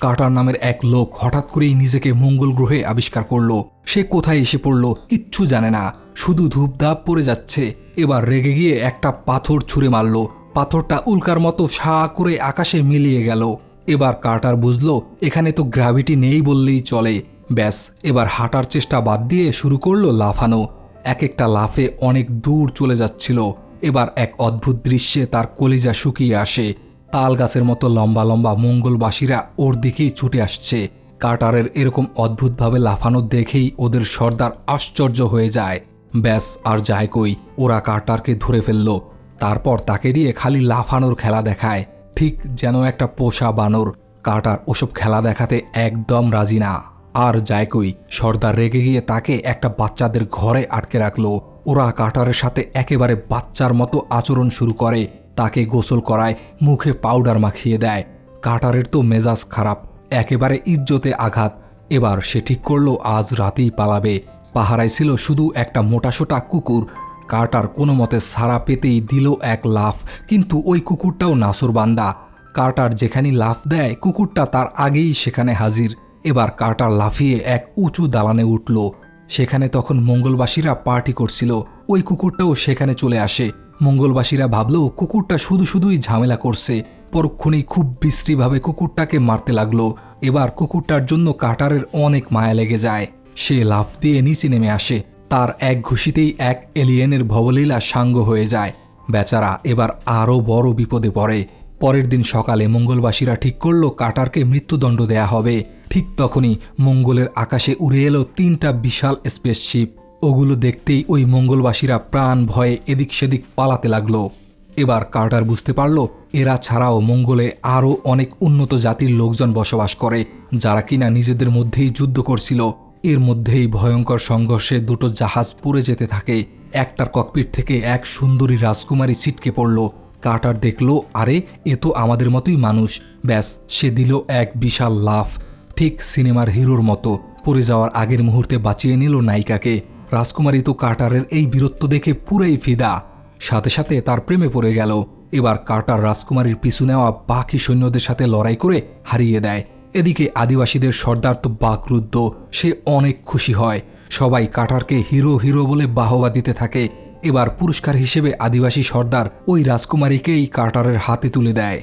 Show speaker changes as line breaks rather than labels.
Carter নামের এক লোক হঠাৎ করেই নিজেকে মঙ্গল গ্রহে আবিষ্কার করল। সে কোথায় এসে পড়ল কিচ্ছু জানে না। শুধু ধূপধাপ পড়ে যাচ্ছে। এবার রেগে গিয়ে একটা পাথর ছুঁড়ে মারলো। পাথরটা উল্কার মতো সা করে আকাশে মিলিয়ে গেল। এবার কার্টার বুঝলো, এখানে তো গ্র্যাভিটি নেই বললেই চলে। ব্যাস, এবার হাঁটার চেষ্টা বাদ দিয়ে শুরু করল লাফানো। এক একটা লাফে অনেক দূর চলে যাচ্ছিল। এবার এক অদ্ভুত দৃশ্যে তার কলিজা শুকিয়ে আসে। তাল গাছের মতো লম্বা লম্বা মঙ্গলবাসীরা ওর দিকেই ছুটে আসছে। কাটারের এরকম অদ্ভুতভাবে লাফানো দেখেই ওদের সর্দার আশ্চর্য হয়ে যায়। ব্যাস, আর যায় কই, ওরা কাটারকে ধরে ফেলল। তারপর তাকে দিয়ে খালি লাফানোর খেলা দেখায়। ঠিক যেন একটা পোষা বানর। কাটার ওসব খেলা দেখাতে একদম রাজি না। আর যায় কই, সর্দার রেগে গিয়ে তাকে একটা বাচ্চাদের ঘরে আটকে রাখল। ওরা কাটারের সাথে একেবারে বাচ্চার মতো আচরণ শুরু করে। তাকে গোসল করায়, মুখে পাউডার মাখিয়ে দেয়। কাটারের তো মেজাজ খারাপ, একেবারে ইজ্জতে আঘাত। এবার সে ঠিক করল, আজ রাতেই পালাবে। পাহারায় ছিল শুধু একটা মোটাসোটা কুকুর। কার্টার কোনো মতে সারা পেতেই দিল এক লাফ, কিন্তু ওই কুকুরটাও নাসুরবান্দা কার্টার যেখানে লাফ দেয়, কুকুরটা তার আগেই সেখানে হাজির। এবার কার্টার লাফিয়ে এক উঁচু দালানে উঠল। সেখানে তখন মঙ্গলবাসীরা পার্টি করছিল। ওই কুকুরটাও সেখানে চলে আসে। মঙ্গলবাসীরা ভাবল, কুকুরটা শুধু শুধুই ঝামেলা করছে। পরক্ষণেই খুব বিশ্রীভাবে কুকুরটাকে মারতে লাগল। এবার কুকুরটার জন্য কাটারের অনেক মায়া লেগে যায়। সে লাফ দিয়ে নিচে নেমে আসে। তার এক ঘুষিতেই এক এলিয়েনের ভবলীলা সাঙ্গ হয়ে যায়। বেচারা এবার আরও বড় বিপদে পড়ে। পরের দিন সকালে মঙ্গলবাসীরা ঠিক করল, কাটারকে মৃত্যুদণ্ড দেয়া হবে। ঠিক তখনই মঙ্গলের আকাশে উড়ে এলো তিনটা বিশাল স্পেসশিপ ওগুলো দেখতেই ওই মঙ্গলবাসীরা প্রাণ ভয়ে এদিক সেদিক পালাতে লাগল। এবার কার্টার বুঝতে পারল, এরা ছাড়াও মঙ্গলে আরও অনেক উন্নত জাতির লোকজন বসবাস করে, যারা কিনা নিজেদের মধ্যেই যুদ্ধ করছিল। এর মধ্যেই ভয়ঙ্কর সংঘর্ষে দুটো জাহাজ পড়ে যেতে থাকে। একটার ককপিট থেকে এক সুন্দরী রাজকুমারী ছিটকে পড়ল। কার্টার দেখল, আরে, এ তো আমাদের মতোই মানুষ। ব্যাস, সে দিল এক বিশাল লাফ। ঠিক সিনেমার হিরোর মতো। পড়ে যাওয়ার আগের মুহূর্তে বাঁচিয়ে নিল নায়িকাকে। রাজকুমারী তো কার্টারের এই বীরত্ব দেখে পুরাই ফিদা। সাথে সাথে তার প্রেমে পড়ে গেল। এবার কার্টার রাজকুমারীর পিছু নেওয়া বাকি সৈন্যদের সাথে লড়াই করে হারিয়ে দেয়। এদিকে আদিবাসীদের সর্দার তো বাকরুদ্ধ, সে অনেক খুশি হয়। সবাই কাটারকে হিরো হিরো বলে বাহবা দিতে থাকে। এবার পুরস্কার হিসেবে আদিবাসী সর্দার ওই রাজকুমারীকেই কার্টারের হাতে তুলে দেয়।